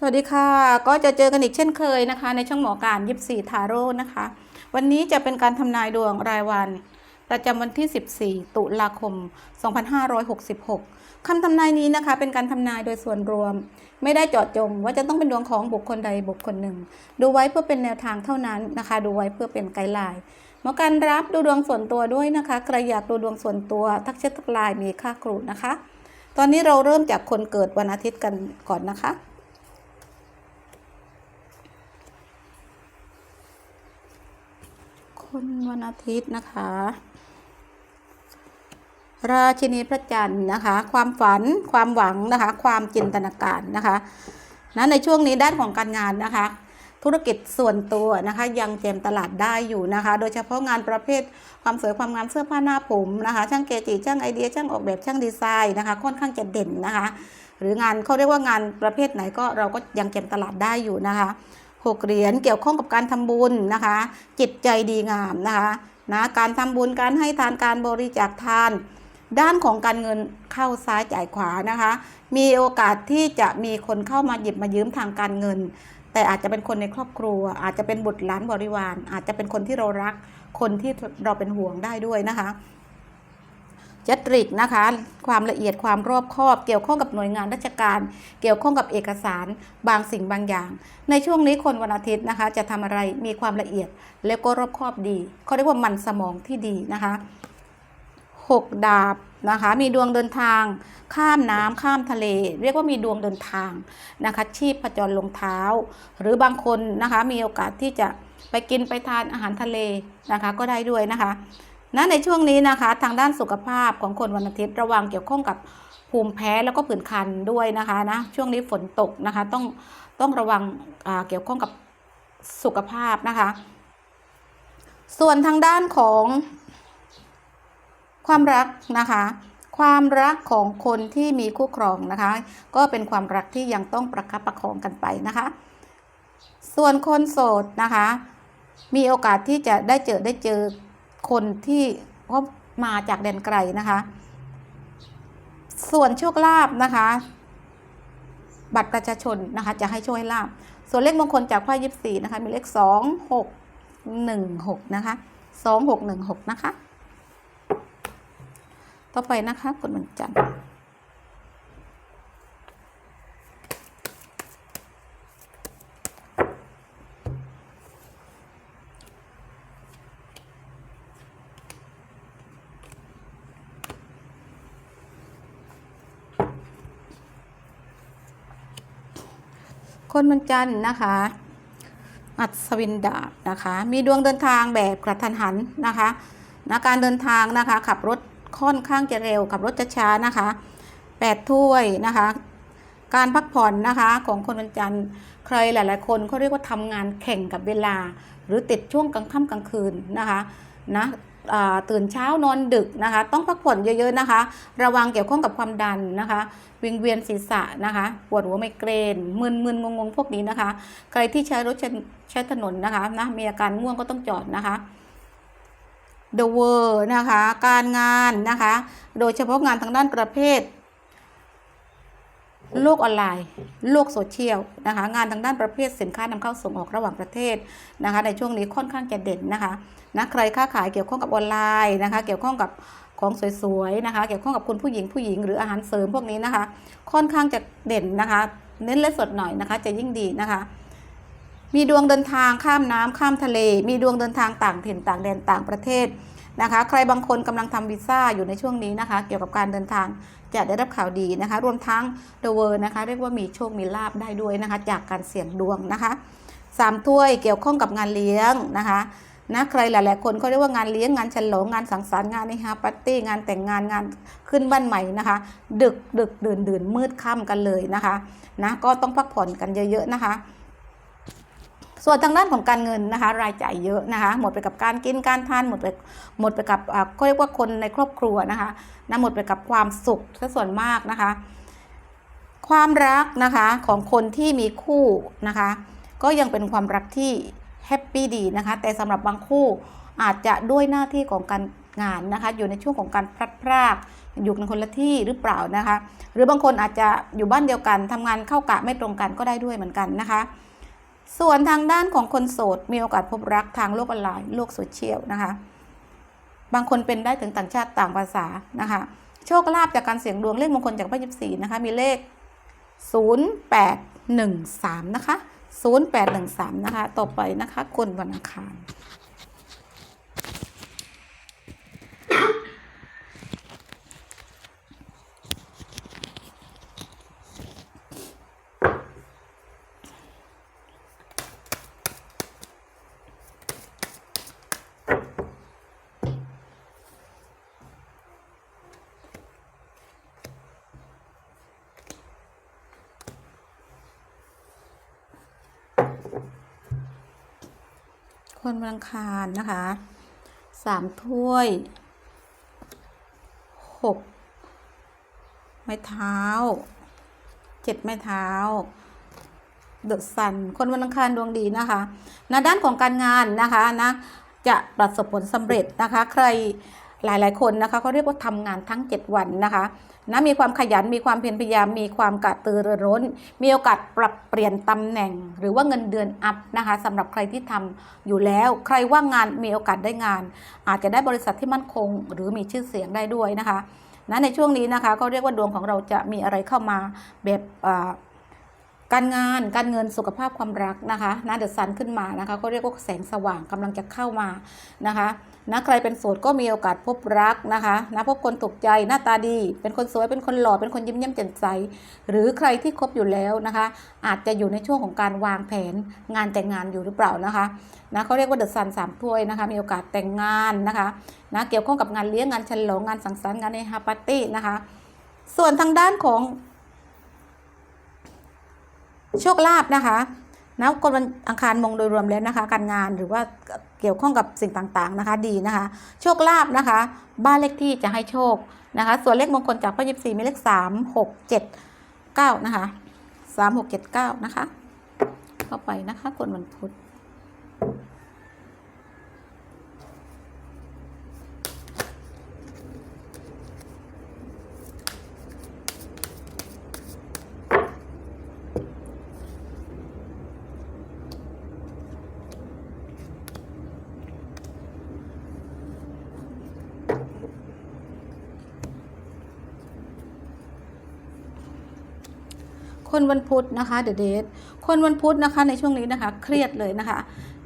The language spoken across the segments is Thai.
สวัสดีค่ะ ก็จะเจอกันอีกเช่นเคยนะคะ ในช่องหมอการยิบสี่ทาโร่นะคะ วันนี้จะเป็นการทำนายดวงรายวัน ประจำวันที่ 14 ตุลาคม 2566 คำทำนายนี้นะคะ เป็นการทำนายโดยส่วนรวม ไม่ได้เจาะจงว่าจะต้องเป็นดวงของบุคคลใดบุคคลหนึ่ง ดูไว้เพื่อเป็นแนวทางเท่านั้นนะคะ ดูไว้เพื่อเป็นไกด์ไลน์หมอการรับดูดวงส่วนตัวด้วยนะคะใครอยากดูดวงส่วนตัวทักแชททักไลน์มีค่าครูนะคะ ตอนนี้เราเริ่มจากคนเกิดวันอาทิตย์กันก่อนนะคะ คนวันอาทิตย์นะคะ ราชินีพระจันทร์นะคะ ความฝันความหวังนะคะ ความจินตนาการนะคะนะในช่วงนี้ด้านของการงานนะคะ ธุรกิจส่วนตัวนะคะ ยังเจมตลาดได้อยู่นะคะ โดยเฉพาะงานประเภทความสวยความงามเสื้อผ้าหน้าผมนะคะ ช่างเกจิช่างไอเดียช่างออกแบบช่างดีไซน์นะคะ ค่อนข้างจะเด่นนะคะ หรืองานเขาเรียกว่างานประเภทไหนก็เราก็ยังเก็บตลาดได้อยู่นะคะ หกเหรียญเกี่ยวข้องกับการทำบุญนะคะ จิตใจดีงามนะคะนะการทำบุญการให้ทานการบริจาคทาน ด้านของการเงินเข้าซ้ายจ่ายขวานะคะ มีโอกาสที่จะมีคนเข้ามาหยิบมายืมทางการเงิน แต่อาจจะเป็นคนในครอบครัว อาจจะเป็นบุตรหลานบริวาร อาจจะเป็นคนที่เรารักคนที่เราเป็นห่วงได้ด้วยนะคะ จัตริกนะคะ ความละเอียดความรอบคอบ เกี่ยวข้องกับหน่วยงานราชการ เกี่ยวข้องกับเอกสารบางสิ่งบางอย่าง ในช่วงนี้คนวันอาทิตย์นะคะ จะทำอะไรมีความละเอียดแล้วก็รอบคอบดีเขาเรียกว่ามันสมองที่ดีนะคะหกดาบนะคะมีดวงเดินทาง ข้ามน้ำข้ามทะเล เรียกว่ามีดวงเดินทางนะคะชีพผจรลงเท้า หรือบางคนนะคะมีโอกาสที่จะไปกินไปทานอาหารทะเลนะคะก็ได้ด้วยนะคะ นะในช่วงนี้นะคะทางด้านสุขภาพของคนวันอาทิตย์ระวังเกี่ยวข้องกับภูมิแพ้แล้วก็ผื่นคันด้วยนะคะนะช่วงนี้ฝนตกนะคะต้องต้องระวังเกี่ยวข้องกับสุขภาพนะคะ ส่วนทางด้านของความรักนะคะ ความรักของคนที่มีคู่ครองนะคะ ก็เป็นความรักที่ยังต้องประคับประคองกันไปนะคะ ส่วนคนโสดนะคะ มีโอกาสที่จะได้เจอได้เจอ คนที่เขามาจากแดนไกลนะคะ ส่วนโชคลาภนะคะ บัตรประชาชนนะคะ จะให้โชคให้ลาบส่วนเลขมงคลจากไพ่ยิบสี่นะคะ มีเลขสองหกหนึ่งหกนะคะสองหกหนึ่งหกนะคะ ต่อไปนะคะคุณวันจันทร์ คนวันจันทร์นะคะ อัศวินดาบนะคะ มีดวงเดินทางแบบกระทันหันนะคะนะการเดินทางนะคะ ขับรถค่อนข้างจะเร็ว ขับรถจะช้านะคะแปดถ้วยนะคะ การพักผ่อนนะคะของคนวันจันทร์ใครหลาย ๆ คนเขาเรียกว่าทำงานแข่งกับเวลา หรือติดช่วงกลางค่ำกลางคืนนะคะนะ ตื่นเช้านอนดึกนะคะ ต้องพักผ่อนเยอะๆนะคะ ระวังเกี่ยวข้องกับความดันนะคะ วิงเวียนศีรษะนะคะ ปวดหัวไมเกรนมึนมึนงงงๆพวกนี้นะคะ ใครที่ใช้รถใช้ใช้ถนนนะคะนะมีอาการง่วงก็ต้องจอดนะคะ The World นะคะ การงานนะคะ โดยเฉพาะงานทางด้านประเภท โลกออนไลน์ โลกโซเชียลนะคะ งานทางด้านประเภทสินค้านำเข้าส่งออกระหว่างประเทศนะคะ ในช่วงนี้ค่อนข้างจะเด่นนะคะนะใครค้าขายเกี่ยวข้องกับออนไลน์นะคะ เกี่ยวข้องกับของสวยๆนะคะ เกี่ยวข้องกับคุณผู้หญิงผู้หญิงหรืออาหารเสริมพวกนี้นะคะ ค่อนข้างจะเด่นนะคะ เน้นและสดหน่อยนะคะ จะยิ่งดีนะคะ มีดวงเดินทางข้ามน้ำข้ามทะเล มีดวงเดินทางต่างถิ่นต่างแดนต่างประเทศ นะคะ ใครบางคนกำลังทำวีซ่าอยู่ในช่วงนี้นะคะ เกี่ยวกับการเดินทางจะได้รับข่าวดีนะคะ รวมทั้ง The World นะคะ เรียกว่ามีโชคมีลาบได้ด้วยนะคะ จากการเสี่ยงดวงนะคะสามถ้วยเกี่ยวข้องกับงานเลี้ยงนะคะนะใครหลาย ๆ คนเขาเรียกว่างานเลี้ยงงานฉลองงานสังสรรค์งานนิฮาปาร์ตี้งานแต่งงานงานขึ้นบ้านใหม่นะคะ ดึกดึกดื่นดื่นมืดค่ำกันเลยนะคะนะก็ต้องพักผ่อนกันเยอะ ๆ นะคะ ส่วนทางด้านของการเงินนะคะ รายจ่ายเยอะนะคะ หมดไปกับการกินการทานหมดไปหมดไปกับอ่าเขาเรียกว่าคนในครอบครัวนะคะนะหมดไปกับความสุขซะส่วนมากนะคะ ความรักนะคะของคนที่มีคู่นะคะ ก็ยังเป็นความรักที่แฮปปี้ดีนะคะ แต่สำหรับบางคู่อาจจะด้วยหน้าที่ของการงานนะคะอยู่ในช่วงของการพลัดพรากอยู่กันคนละที่หรือเปล่านะคะ หรือบางคนอาจจะอยู่บ้านเดียวกันทำงานเข้ากะไม่ตรงกันก็ได้ด้วยเหมือนกันนะคะ ส่วนทางด้านของคนโสด มีโอกาสพบรักทางโลกออนไลน์โลกโซเชียลนะคะ บางคนเป็นได้ถึงต่างชาติต่างภาษานะคะ โชคลาภจากการเสี่ยงดวงเลขมงคลจากพระยิบสีนะคะ มีเลข 0813 นะคะ 0813 นะคะ ต่อไปนะคะคนวันอังคาร คนวันอังคารนะคะสามถ้วยหกไม้เท้าเจ็ดไม้เท้าเดอะซันคนวันอังคารดวงดีนะคะในด้านของการงานนะคะนะจะประสบผลสำเร็จนะคะ ใคร หลายๆ คนนะคะเขาเรียกว่าทำงานทั้ง 7 วันนะคะนะมีความขยันมีความเพียรพยายามมีความกระตือรือร้น มีโอกาสปรับเปลี่ยนตำแหน่ง หรือว่าเงินเดือนอัพนะคะสำหรับใครที่ทำอยู่แล้ว ใครว่างงานมีโอกาสได้งาน อาจจะได้บริษัทที่มั่นคง หรือมีชื่อเสียงได้ด้วยนะคะนะในช่วงนี้นะคะก็เรียกว่าดวงของเราจะมีอะไรเข้ามาแบบ การงานการเงินสุขภาพความรักนะคะนะเดอะซันขึ้นมานะคะก็เรียกว่าแสงสว่างกำลังจะเข้ามานะคะนะใครเป็นโสดก็มีโอกาสพบรักนะคะนะพบคนถูกใจหน้าตาดี เป็นคนสวยเป็นคนหล่อเป็นคนยิ้มแย้มแจ่มใส หรือใครที่คบอยู่แล้วนะคะ อาจจะอยู่ในช่วงของการวางแผนงานแต่งงานอยู่หรือเปล่านะคะนะเขาเรียกว่าเดอะซันสามถ้วยนะคะมีโอกาสแต่งงานนะคะนะเกี่ยวข้องกับงานเลี้ยงงานฉลองงานสังสรรค์งานในฮาปาร์ตี้นะคะส่วนทางด้านของ โชคลาภนะคะนะคนวันอังคารมงโดยรวมแล้วนะคะ การงานหรือว่าเกี่ยวข้องกับสิ่งต่างๆนะคะ ดีนะคะ โชคลาภนะคะ บ้านเลขที่จะให้โชคนะคะ ส่วนเลขมงคลจากพระยิบสี่มีเลขสามหกเจ็ดเก้านะคะสามหกเจ็ดเก้านะคะ เข้าไปนะคะคนวันพุธ คนวันพุธนะคะเดเด e คนวันพุธนะคะในช่วงนี้นะคะเครียดเลยนะคะ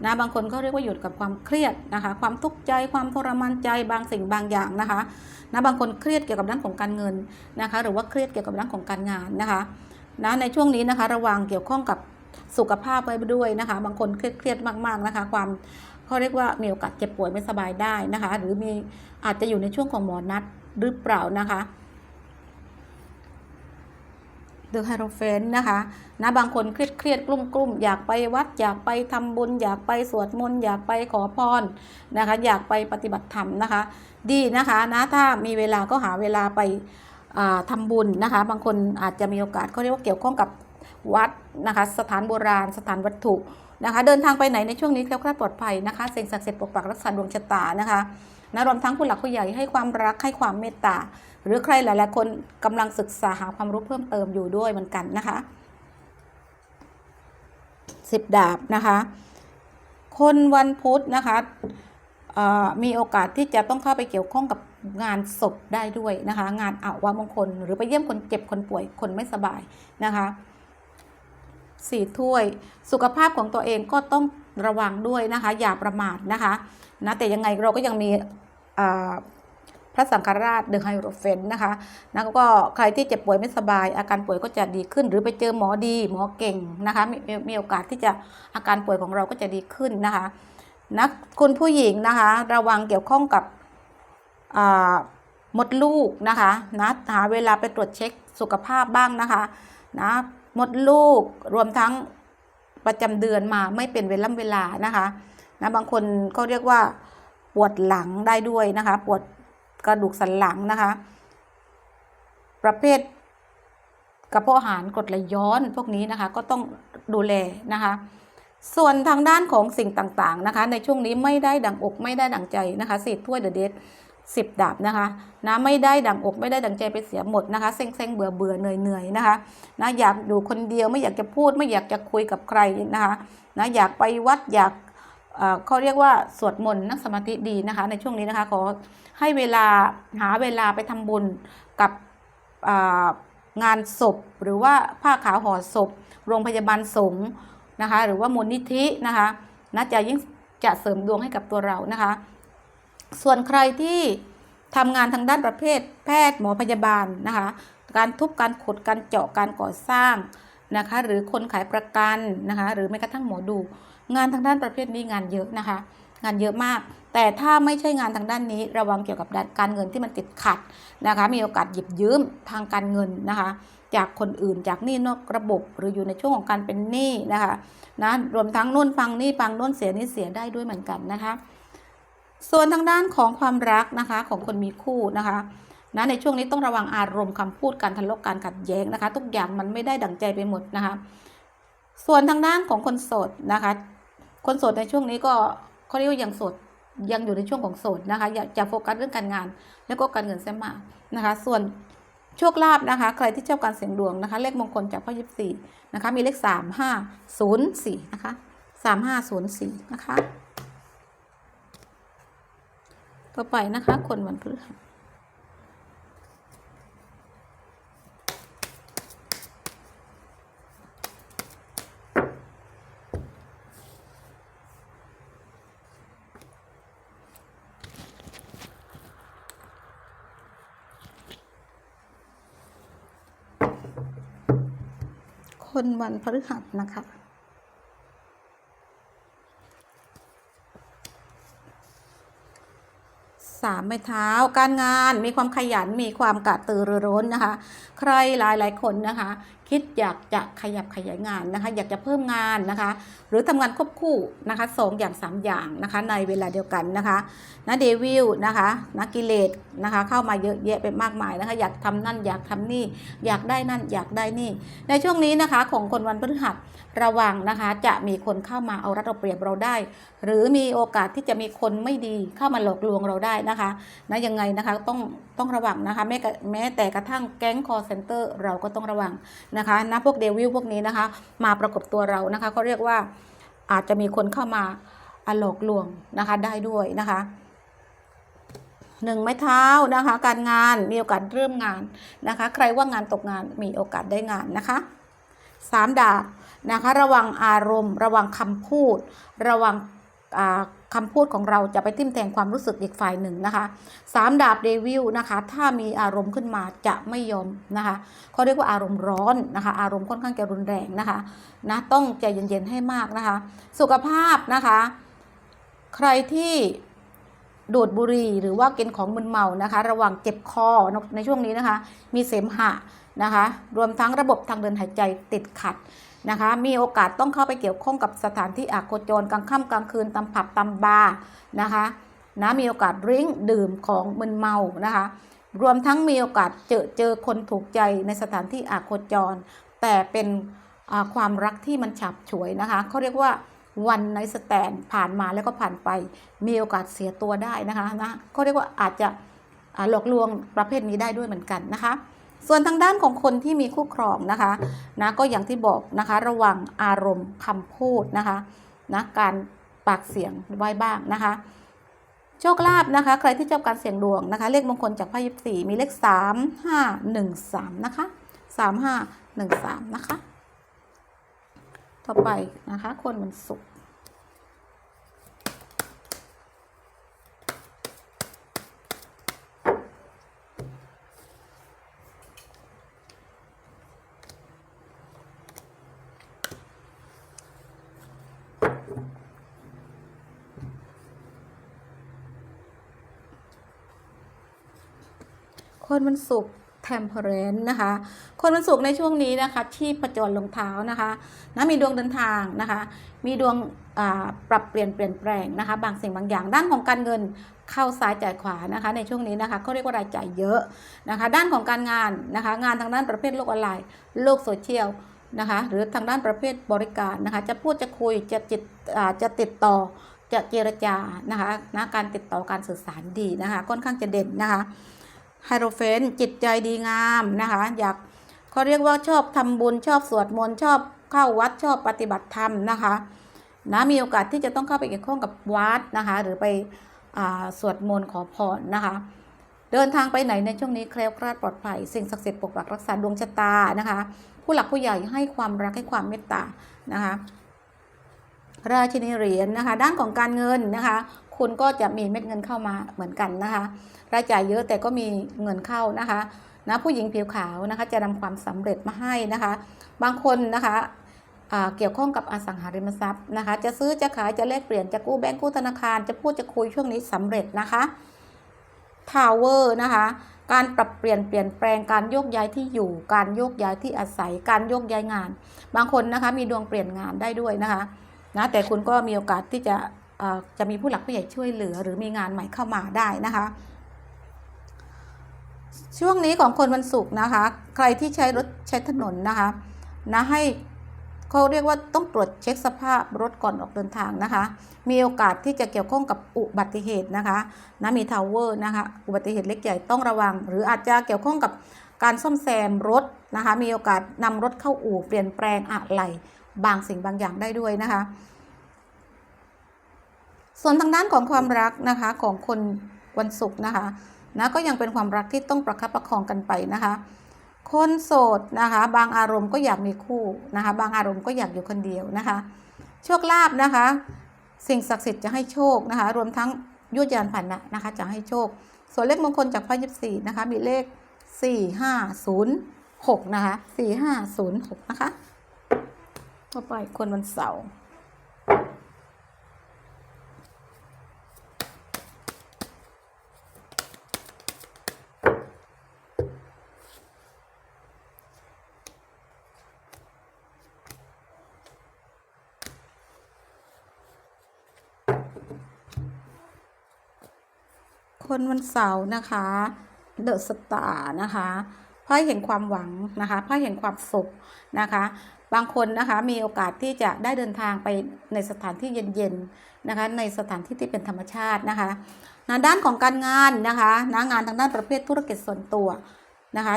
นะบางคนก็เรียกว่าหยุดกับความเครียดนะคะ ความทุกข์ใจความทรมานใจบางสิ่งบางอย่างนะคะนะบางคนเครียดเกี่ยวกับด้านของการเงินนะคะ หรือว่าเครียดเกี่ยวกับด้านของการงานนะคะนะในช่วงนี้นะคะระวังเกี่ยวข้องกับสุขภาพไว้ด้วยนะคะ บางคนเครียดมากๆนะคะ ความเขาเรียกว่ามีโอกาสเจ็บป่วยไม่สบายได้นะคะ หรือมีอาจจะอยู่ในช่วงของหมอนัดหรือเปล่านะคะ เดอะไฮโรเฟนนะคะนะบางคนเครียดเครียดกลุ้มกลุ้มอยากไปวัด อยากไปทำบุญ อยากไปสวดมนต์อยากไปขอพรนะคะ อยากไปปฏิบัติธรรมนะคะ ดีนะคะนะถ้ามีเวลาก็หาเวลาไปอ่าทำบุญนะคะ บางคนอาจจะมีโอกาสเขาเรียกว่าเกี่ยวข้องกับวัดนะคะ สถานโบราณ สถานวัตถุนะคะ เดินทางไปไหนในช่วงนี้แคล้วคลาดปลอดภัยนะคะสิ่งศักดิ์สิทธิ์ปกปักรักษาดวงชะตานะคะ นะรวมทั้งผู้หลักผู้ใหญ่ให้ความรักให้ความเมตตา หรือใครหลาย ๆ คนกำลังศึกษาหาความรู้เพิ่มเติมอยู่ด้วยเหมือนกันนะคะสิบดาบนะคะ คนวันพุธนะคะมีโอกาสที่จะต้องเข้าไปเกี่ยวข้องกับงานศพได้ด้วยนะคะ งานอาวามงคล หรือไปเยี่ยมคนเจ็บคนป่วยคนไม่สบายนะคะสี่ถ้วย สุขภาพของตัวเองก็ต้องระวังด้วยนะคะ อย่าประมาทนะคะนะแต่ยังไงเราก็ยังมี พระสังฆราชเดอะไฮโรเฟนนะคะนะก็ใครที่เจ็บป่วยไม่สบาย อาการป่วยก็จะดีขึ้น หรือไปเจอหมอดีหมอเก่งนะคะมมีมีโอกาสที่จะอาการป่วยของเราก็จะดีขึ้นนะคะนะคุณผู้หญิงนะคะ ระวังเกี่ยวข้องกับมดลูกนะคะนะหาเวลาไปตรวจเช็คสุขภาพบ้างนะคะนะมดลูกรวมทั้งประจำเดือนมาไม่เป็นเวลาเวลานะคะนะบางคนก็เรียกว่า ปวดหลังได้ด้วยนะคะ ปวดกระดูกสันหลังนะคะ ประเภทกระเพาะอาหารกรดไหลย้อนพวกนี้นะคะ ก็ต้องดูแลนะคะ ส่วนทางด้านของสิ่งต่างๆนะคะ ในช่วงนี้ไม่ได้ดังอกไม่ได้ดังใจนะคะเศษถ้วยเดอะเดทสิบดาบนะคะนะไม่ได้ดังอกไม่ได้ดังใจไปเสียหมดนะคะเซ็งเซ็งเบื่อเบื่อเหนื่อยเหนื่อยนะคะนะอยากอยู่คนเดียวไม่อยากจะพูดไม่อยากจะคุยกับใครนะคะนะอยากไปวัดอยาก เขาเรียกว่าสวดมนต์นั่งสมาธิดีนะคะ ในช่วงนี้นะคะขอให้เวลาหาเวลาไปทำบุญกับงานศพ หรือว่าผ้าขาวห่อศพ โรงพยาบาลสงฆ์นะคะ หรือว่ามูลนิธินะคะนะจะยิ่งจะเสริมดวงให้กับตัวเรานะคะ ส่วนใครที่ทำงานทางด้านประเภทแพทย์หมอพยาบาลนะคะ การทุบการขุดการเจาะการก่อสร้างนะคะ หรือคนขายประกันนะคะ หรือแม้กระทั่งหมอดู งานทางด้านประเภทนี้งานเยอะนะคะ งานเยอะมาก แต่ถ้าไม่ใช่งานทางด้านนี้ ระวังเกี่ยวกับการเงินที่มันติดขัดนะคะ มีโอกาสหยิบยืมทางการเงินนะคะ จากคนอื่นจากหนี้นอกระบบหรืออยู่ในช่วงของการเป็นหนี้นะคะนะรวมทั้งนู่นฟังหนี้ฟังนู่นเสียนี่เสียได้ด้วยเหมือนกันนะคะส่วนทางด้านของความรักนะคะของคนมีคู่นะคะนะในช่วงนี้ต้องระวังอารมณ์คำพูดการทะเลาะการขัดแย้งนะคะ ทุกอย่างมันไม่ได้ดั่งใจไปหมดนะคะ ส่วนทางด้านของคนโสดนะคะ คนโสดในช่วงนี้ก็เขาเรียกว่ายังโสดยังอยู่ในช่วงของโสดนะคะอยากจะโฟกัสเรื่องการงาน แล้วก็การเงินเสียมากนะคะ ส่วนโชคลาภนะคะ ใครที่ชอบการเสี่ยงดวงนะคะ เลขมงคลจากพ่อยิปซีนะคะ มีเลขสามห้าศูนย์สี่นะคะสามห้าศูนย์สี่นะคะ ต่อไปนะคะ คนวันพฤหัส คนวันพฤหัสนะคะ สามไม้เท้าการงานมีความขยันมีความกระตือรือร้นนะคะ ใครหลายหลายๆคนนะคะ คิดอยากจะขยับขยายงานนะคะ อยากจะเพิ่มงานนะคะ หรือทำงานควบคู่นะคะสองอย่างสามอย่างนะคะ ในเวลาเดียวกันนะคะนะเดวิลนะคะนะกิเลสนะคะ เข้ามาเยอะแยะไปมากมายนะคะ อยากทำนั่นอยากทำนี่ อยากได้นั่นอยากได้นี่ ในช่วงนี้นะคะของคนวันพฤหัสระวังนะคะ จะมีคนเข้ามาเอารัดเอาเปรียบเราได้ หรือมีโอกาสที่จะมีคนไม่ดีเข้ามาหลอกลวงเราได้นะคะนะยังไงนะคะต้องต้องระวังนะคะแม้แม้แต่กระทั่งแก๊งคอร์เซนเตอร์เราก็ต้องระวังนะะคะนะพวกเดวิลพวกนี้นะคะ มาประกบตัวเรานะคะเขาเรียกว่าอาจจะมีคนเข้ามาหลอกลวงนะคะได้ด้วยนะคะหนึ่งไม้เท้านะคะ การงานมีโอกาสเริ่มงานนะคะ ใครว่างงานตกงานมีโอกาสได้งานนะคะสามดาบนะคะ ระวังอารมณ์ ระวังคำพูด ระวัง คำคำพูดของเราจะไปทิ่มแทงความรู้สึกอีกฝ่ายหนึ่งนะคะสามดาบเดวิลนะคะ ถ้ามีอารมณ์ขึ้นมาจะไม่ยอมนะคะเขาเรียกว่าอารมณ์ร้อนนะคะ อารมณ์ค่อนข้างจะรุนแรงนะคะนะต้องใจเย็นๆให้มากนะคะ สุขภาพนะคะ ใครที่ ดูดบุหรี่หรือว่ากินของมึนเมานะคะ ระวังเจ็บคอในช่วงนี้นะคะ มีเสมหะนะคะ รวมทั้งระบบทางเดินหายใจติดขัดนะคะ มีโอกาสต้องเข้าไปเกี่ยวข้องกับสถานที่อาโคจรกลางค่ำกลางคืนตามผับตามบาร์นะคะนะมีโอกาสริ้งดื่มของมึนเมานะคะ รวมทั้งมีโอกาสเจอเจอคนถูกใจในสถานที่อาโคจร แต่เป็นความรักที่มันฉับฉวยนะคะเขาเรียกว่า วันในสแตนผ่านมาแล้วก็ผ่านไป มีโอกาสเสียตัวได้นะคะนะเขาเรียกว่าอาจจะหลอกลวงประเภทนี้ได้ด้วยเหมือนกันนะคะ ส่วนทางด้านของคนที่มีคู่ครองนะคะนะก็อย่างที่บอกนะคะระวังอารมณ์คำพูดนะคะนะการปากเสียงไว้บ้างนะคะ โชคลาภนะคะ ใครที่ชอบการเสี่ยงดวงนะคะ เลขมงคลจากไพ่ยิปซีมีเลขสามห้าหนึ่งสามนะคะสามห้าหนึ่งสามนะคะ ต่อไปนะคะ คนมันสุกคนวันศุก temperance นะคะ คนวันศุกร์ในช่วงนี้นะคะ ที่ประจรลงเท้านะคะนะมีดวงเดินทางนะคะ มีดวงอ่าปรับเปลี่ยนเปลี่ยนแปลงนะคะ บางสิ่งบางอย่าง ด้านของการเงินเข้าซ้ายจ่ายขวานะคะ ในช่วงนี้นะคะเขาเรียกว่ารายจ่ายเยอะนะคะ ด้านของการงานนะคะ งานทางด้านประเภทโลกออนไลน์โลกโซเชียลนะคะ หรือทางด้านประเภทบริการนะคะ จะพูดจะคุยจะจิตอ่าจะติดต่อจะเจรจานะคะนะการติดต่อการสื่อสารดีนะคะ ค่อนข้างจะเด่นนะคะ ไฮโรเฟนจิตใจดีงามนะคะอยากเขาเรียกว่าชอบทำบุญชอบสวดมนต์ชอบเข้าวัดชอบปฏิบัติธรรมนะคะนะมีโอกาสที่จะต้องเข้าไปเกี่ยวข้องกับวัดนะคะ หรือไปอ่าสวดมนต์ขอพรนะคะเดินทางไปไหนในช่วงนี้แคล้วคลาดปลอดภัย สิ่งศักดิ์สิทธิ์ปกปักรักษาดวงชะตานะคะ ผู้หลักผู้ใหญ่ให้ความรักให้ความเมตตานะคะราชินีเหรียญนะคะ ด้านของการเงินนะคะ คุณก็จะมีเม็ดเงินเข้ามาเหมือนกันนะคะ รายจ่ายเยอะแต่ก็มีเงินเข้านะคะนะผู้หญิงผิวขาวนะคะจะนำความสำเร็จมาให้นะคะ บางคนนะคะเกี่ยวข้องกับอสังหาริมทรัพย์นะคะ จะซื้อจะขายจะแลกเปลี่ยนจะกู้แบงก์กู้ธนาคาร จะพูดจะคุยช่วงนี้สำเร็จนะคะทาวเวอร์นะคะการปรับเปลี่ยนเปลี่ยนแปลงการโยกย้ายที่อยู่ การโยกย้ายที่อาศัยการโยกย้ายงาน บางคนนะคะมีดวงเปลี่ยนงานได้ด้วยนะคะนะแต่คุณก็มีโอกาสที่จะจะมีผู้หลักผู้ใหญ่ช่วยเหลือ หรือมีงานใหม่เข้ามาได้นะคะ ช่วงนี้ของคนวันศุกร์นะคะ ใครที่ใช้รถใช้ถนนนะคะนะให้เขาเรียกว่าต้องตรวจเช็คสภาพรถก่อนออกเดินทางนะคะ มีโอกาสที่จะเกี่ยวข้องกับอุบัติเหตุนะคะนะมีทาวเวอร์นะคะอุบัติเหตุเล็กใหญ่ต้องระวัง หรืออาจจะเกี่ยวข้องกับการซ่อมแซมรถนะคะมีโอกาสนำรถเข้าอู่เปลี่ยนแปลงอะไรบางสิ่งบางอย่างได้ด้วยนะคะ ส่วนทางด้านของความรักนะคะของคนวันศุกร์นะคะ นะก็ยังเป็นความรักที่ต้องประคับประคองกันไปนะคะ คนโสดนะคะ บางอารมณ์ก็อยากมีคู่นะคะ บางอารมณ์ก็อยากอยู่คนเดียวนะคะ โชคลาภนะคะ สิ่งศักดิ์สิทธิ์จะให้โชคนะคะ รวมทั้งยุทธยานผ่านนะนะคะ จะให้โชค ส่วนเลขมงคลจากพระยิบสี่นะคะ มีเลขสี่ห้าศูนย์หกนะคะสี่ห้าศูนย์หกนะคะต่อไปคนวันเสาร์ คนวันเสาร์นะคะเดอะสตาร์นะคะไพ่เห็นความหวังนะคะไพ่เห็นความสุขนะคะ บางคนนะคะมีโอกาสที่จะได้เดินทางไปในสถานที่เย็นๆนะคะ ในสถานที่ที่เป็นธรรมชาตินะคะนะด้านของการงานนะคะนะงานทางด้านประเภทธุรกิจส่วนตัวนะคะ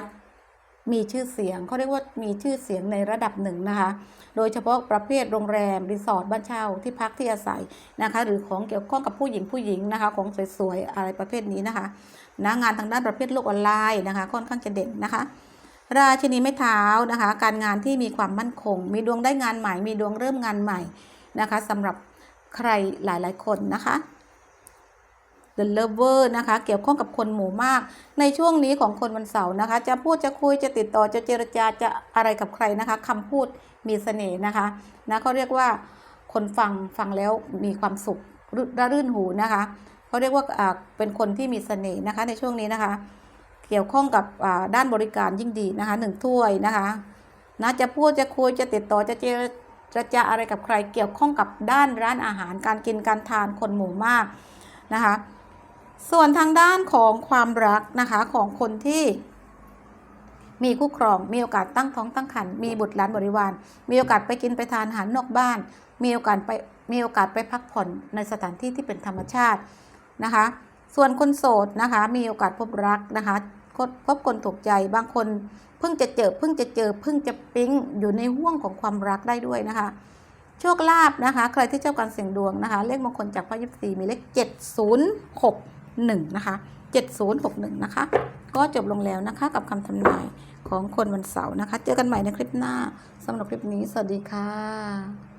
มีชื่อเสียงเขาเรียกว่ามีชื่อเสียงในระดับหนึ่งนะคะ โดยเฉพาะประเภทโรงแรม รีสอร์ทบ้านเช่าที่พักที่อาศัยนะคะ หรือของเกี่ยวข้องกับผู้หญิงผู้หญิงนะคะ ของสวยๆ อะไรประเภทนี้นะคะนะงานทางด้านประเภทโลกออนไลน์นะคะ ค่อนข้างจะเด่นนะคะ ราชินีไม้เท้านะคะ การงานที่มีความมั่นคง มีดวงได้งานใหม่ มีดวงเริ่มงานใหม่นะคะสำหรับใครหลายๆคนนะคะ The Lover นะคะ เกี่ยวข้องกับคนหมู่มาก ในช่วงนี้ของคนวันเสาร์นะคะ จะพูดจะคุยจะติดต่อจะเจรจาจะอะไรกับใครนะคะคำพูดมีเสน่ห์นะคะนะเขาเรียกว่าคนฟังฟังแล้วมีความสุขระรื่นหูนะคะเขาเรียกว่าอ่าเป็นคนที่มีเสน่ห์นะคะในช่วงนี้นะคะ เกี่ยวข้องกับด้านบริการยิ่งดีนะคะหนึ่งถ้วยนะคะนะจะพูดจะคุยจะติดต่อจะเจรจาอะไรกับใครเกี่ยวข้องกับด้านร้านอาหารการกินการทานคนหมู่มากนะคะ ส่วนทางด้านของความรักนะคะของคนที่มีคู่ครอง มีโอกาสตั้งท้องตั้งครรภ์มีบุตรหลานบริวาร มีโอกาสไปกินไปทานอาหารนอกบ้าน มีโอกาสไปมีโอกาสไปพักผ่อนในสถานที่ที่เป็นธรรมชาตินะคะ ส่วนคนโสดนะคะ มีโอกาสพบรักนะคะพบคนถูกใจบางคนเพิ่งจะเจอเพิ่งจะเจอเพิ่งจะปิ๊งอยู่ในห่วงของความรักได้ด้วยนะคะ โชคลาภนะคะ ใครที่ชอบการเสี่ยงดวงนะคะ เลขมงคลจากพระยิปซีมีเลขเจ็ดศูนย์หก 1นะคะ7061นะคะ ก็จบลงแล้วนะคะกับคำทำนายของคนวันเสาร์นะคะ เจอกันใหม่ในคลิปหน้าสำหรับคลิปนี้ สวัสดีค่ะ